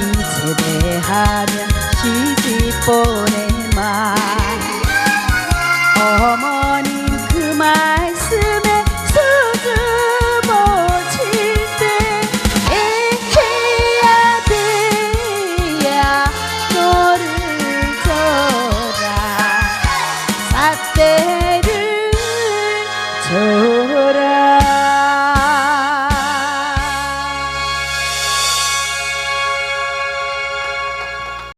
세대하며 시집 보내마 어머님 그 말씀에 수줍어질 때 애해야 돼야 너를 줘라. 사대를 줘